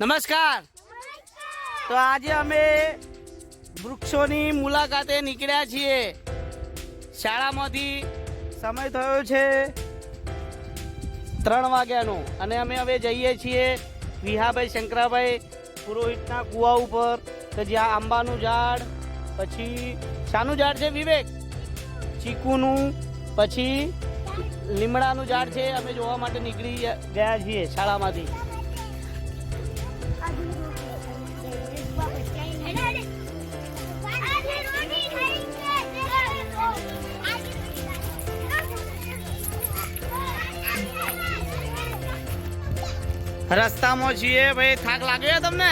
નમસ્કાર. તો આજે અમે વૃક્ષોની મુલાકાતે નીકળ્યા છીએ. શાળામાંથી સમય થયો છે ત્રણ વાગ્યાનો અને અમે હવે જઈએ છીએ વિહાભાઈ શંકરાભાઈ પુરોહિતના કુવા ઉપર, કે જ્યાં આંબાનું ઝાડ, પછી શાનું ઝાડ છે વિવેક? ચીકુનું, પછી લીમડાનું ઝાડ છે. અમે જોવા માટે નીકળી ગયા છીએ શાળામાંથી. રસ્તામાં છીએ ભાઈ, થાક લાગ્યો તમને?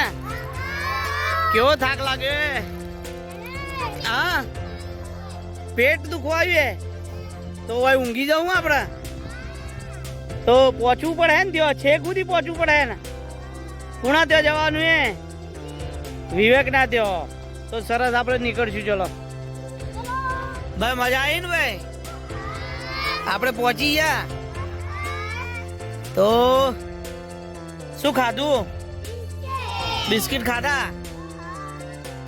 કેવો થાક લાગ્યો હા? પેટ દુખવાયું તો ભાઈ ઊંઘી જાઉં આપણે? તો પહોંચવું પડે ને ત્યાં, છેક સુધી પહોંચવું પડે ને? કુણા ત્યાં જવાનું એ? વિવેક ના ત્યાં. તો સરસ આપણે નીકળશું, ચલો. ભાઈ, મજા આવી ને ભાઈ? આપણે પહોંચી ગયા? તો શું ખાધું? બિસ્કિટ ખાધા?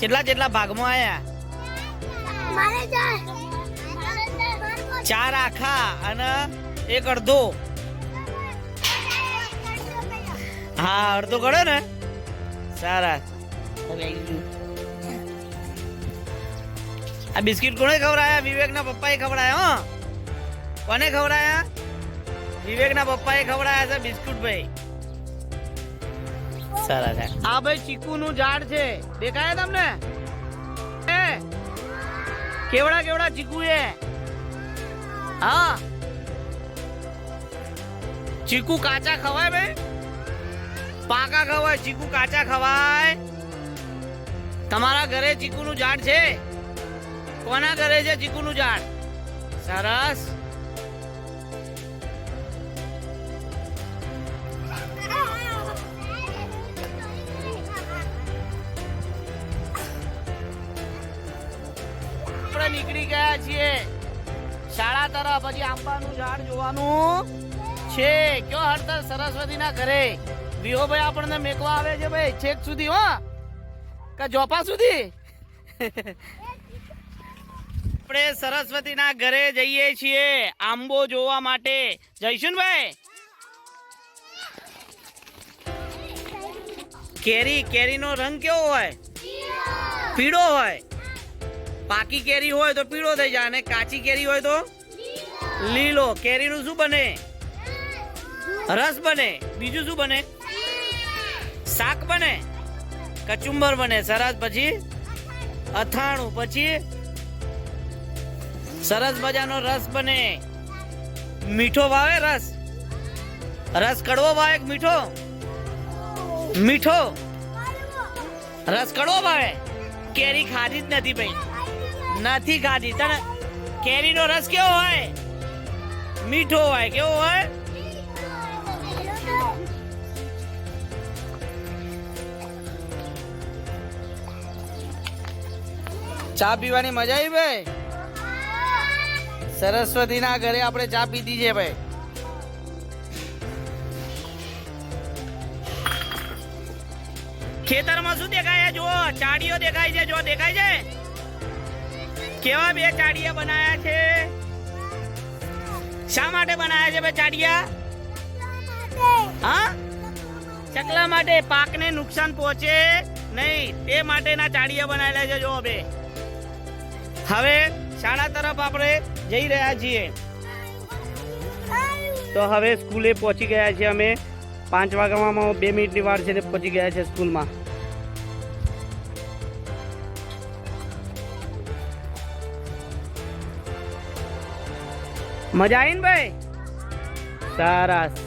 કેટલા કેટલા ભાગમાં આયા? ચાર. આખા અને એક અડધો. હા અડધો કરો ને? સારા. આ બિસ્કિટ કોને ખવડાયા? વિવેકના પપ્પાએ ખવડાયા હો. કોને ખવડાયા? વિવેકના પપ્પાએ ખવડાયા છે બિસ્કુટ ભાઈ સારા છે. આ ભાઈ ચીકુનું ઝાડ છે. દેખાય તમને? કેવડા કેવડા ચીકુ એ? હા. ચીકુ કાચા ખવાય ભાઈ? પાકા ખવાય, ચીકુ કાચા ખવાય. તમારા ઘરે ચીકુનું ઝાડ છે? કોના ઘરે છે ચીકુનું ઝાડ? સરસ. નીકળી ગયા છીએ. શાળા તરફ હજી આંબાનું ઝાડ જોવાનું છે. કયો હડતર સરસ્વતીના ઘરે? વિહોભાઈ આપણને મેકવા આવે છે ભાઈ, છેક સુધી હો. કે જોપા સુધી? આપણે સરસ્વતીના ઘરે જઈએ છીએ આંબો જોવા માટે. જઈશું ભાઈ કેરી, કેરીનો રંગ કેવો હોય? પીળો હોય. પાકી કેરી હોય તો પીળો થઈ જાય અને કાચી કેરી હોય તો લીલો. કેરીનું શું બને? રસ બને. બીજું શું બને? શાક બને. કચુંબર બને. સરસ. પછી અથાણું. પછી સરસ મજાનો રસ બને. મીઠો ભાવે રસ? રસ કડવો ભાવે મીઠો? મીઠો. રસ કડવો ભાવે. કેરી ખાધી જ નથી ભાઈ. નથી ખાધી તને કેરીનો રસ કેવો હોય? મીઠો હોય, કેવો હોય? ચા પીવાની મજા આવી ભાઈ? સરસ્વતી ના ઘરે આપણે ચા પીધી છે ભાઈ. ખેતરમાં શું દેખાય જો ચાડીઓ દેખાય છે, જો દેખાય છે? કેવા બે ચાડિયા બનાયા છે? શા માટે બનાયા છે બે ચાડિયા? હા? ચકલા માટે પાકને નુકસાન પહોંચે નહીં, તે માટેના ચાડિયા બનાવેલા છે જો બે. હવે શાળા તરફ આપણે જઈ રહ્યા છીએ. તો હવે સ્કૂલે પહોંચી ગયા છીએ અમે. પાંચ વાગ્યામાં બે મિનિટની વાર છે ને પહોંચી ગયા છે સ્કૂલમાં. મજા આવી ને ભાઈ? સરસ